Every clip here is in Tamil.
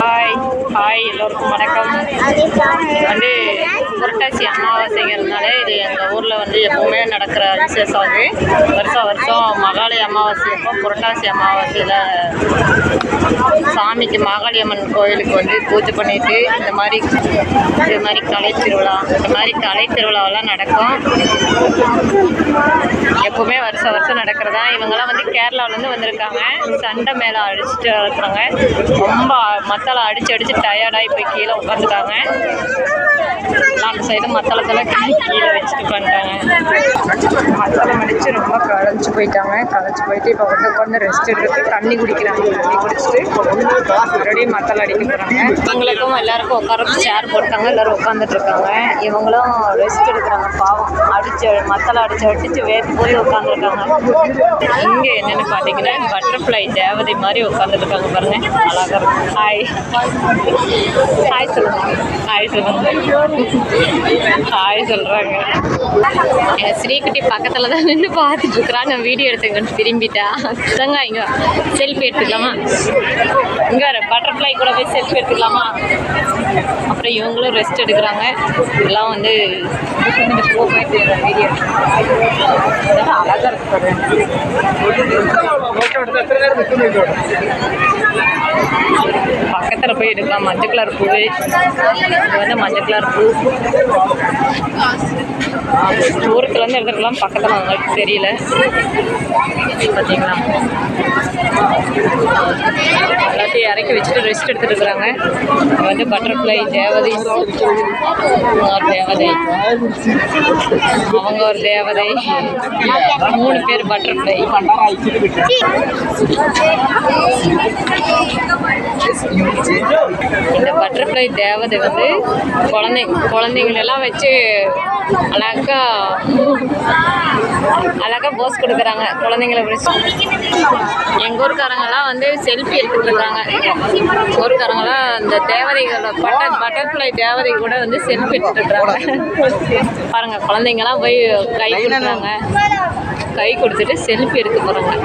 ஹாய் ஹாய் எல்லோருக்கும் வணக்கம். இது வந்து புரட்டாசி அமாவாசைங்கிறதுனால இது எங்கள் ஊரில் வந்து எப்பவுமே நடக்கிற விசேஷம். அது வருஷம் வருஷம் மகாளி அமாவாசை அப்போ புரட்டாசி அமாவாசையில் சாமிக்கு மகாளி அம்மன் கோயிலுக்கு வந்து பூஜை பண்ணிட்டு இந்த மாதிரி இது மாதிரி கலை திருவிழா இந்த மாதிரி கலை திருவிழாவெல்லாம் நடக்கும். எப்பவுமே வருஷம் வருஷம் நடக்கிறதா. இவங்கெல்லாம் வந்து கேரளாவிலேருந்து வந்திருக்காங்க. சண்டை மேலே அழிச்சிட்டு இருக்கிறாங்க ரொம்ப மத்தால அடிச்சு அடிச்சு டயர்டாகி போய் கீழே உட்காந்துட்டாங்க நாலு சைடு மசாலாத்தெல்லாம் கீழே வச்சுட்டு பண்ணிட்டாங்க மத்தளம் மடித்து ரொம்ப களைச்சு போயிட்டாங்க களைச்சி போயிட்டு இப்போ வந்து உட்காந்து ரெஸ்ட் எடுத்து தண்ணி குடிக்கிறாங்க தண்ணி குடிச்சிட்டு மறுபடியும் மத்தளம் அடிக்க போகிறாங்க இவங்களுக்கும் எல்லாருக்கும் உட்காரக்கு சேர் போட்டாங்க எல்லாரும் உட்காந்துட்டு இருக்காங்க இவங்களும் ரெஸ்ட் எடுக்கிறாங்க பாவம். அடிச்சு மத்தளம் அடிச்சு அடிச்சு வேர்த்து போய் உட்காந்துருக்காங்க இங்கே என்னென்னு பார்த்தீங்கன்னா பட்டர்ஃப்ளை தேவதை மாதிரி உட்காந்துருக்காங்க பாருங்க. அழகா இருக்கும். ஹாய் ஹாய் சொல்லுங்க. ஹாய் சொல்லுங்க. ஹாய் சொல்கிறாங்க எங்கள் ஸ்ரீகுட்டி பக்கத்தில் தான் நின்று பார்த்துட்டு இருக்கிறா நான் வீடியோ எடுத்துங்கன்னு திரும்பிட்டா. தங்க இங்கே செல்ஃபி எடுத்துக்கலாமா? இங்கே பட்டர்ஃப்ளை கூட போய் செல்ஃபி எடுத்துக்கலாமா? அப்புறம் இவங்களும் ரெஸ்ட் எடுக்கிறாங்க. எல்லாம் வந்து வீடியோ அழகாக இருக்கு பாருங்க. போய் எடுக்கலாம். மஞ்சள் கலர் பூ. இது வந்து மஞ்சள் கலர் பூ. தூரத்துலேருந்து எடுத்துக்கலாம் பக்கத்தில் அவங்களுக்கு தெரியல. பார்த்தீங்களா எல்லாத்தையும் இறக்கி வச்சுட்டு ரெஸ்ட் எடுத்துட்டு இருக்கிறாங்க வந்து பட்டர்ஃப்ளை தேவதை. தேவதை. அவங்க ஒரு தேவதை. மூணு பேர் பட்டர்ஃப்ளை இந்த பட்டர்ஃப்ளை தேவதை வந்து குழந்தை குழந்தைங்களெல்லாம் வச்சு அழகா அழகா போஸ் கொடுக்குறாங்க குழந்தைங்களை பிடிச்சி எங்கள் ஊர்க்காரங்கெல்லாம் வந்து செல்ஃபி எடுத்துட்டு இருக்காங்க ஊர்க்காரங்கெல்லாம் இந்த தேவதைகளோட பட்டர் பட்டர்ஃப்ளை தேவதை கூட வந்து செல்ஃபி இருக்காங்க பாருங்க குழந்தைங்கலாம் போய் கை கொடுக்குறாங்க. கை கொடுத்துட்டு செல்ஃபி எடுக்க போகிறாங்க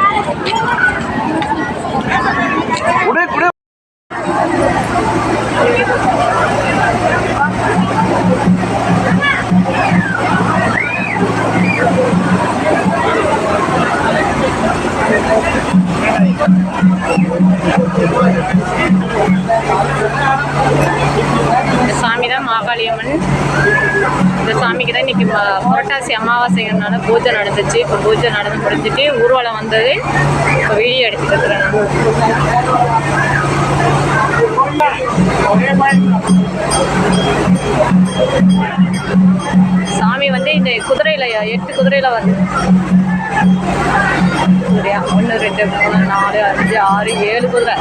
சாமி தான் மாகாளியம்மன். இந்த சாமிக்கு தான் இன்னைக்கு ம- புரட்டாசி அமாவாசைங்கிறதுனால பூஜை நடந்துச்சு. இப்போ பூஜை நடந்து முடிஞ்சுட்டு ஊர்வலம் வந்தது. இப்போ வீடியோ எடுத்துட்டு இருக்கிறேன் சாமி வந்து இந்த குதிரையில் எட்டு குதிரையில் வருது ஒன்று ரெண்டு மூணு நாலு அஞ்சு ஆறு ஏழு குதிரை.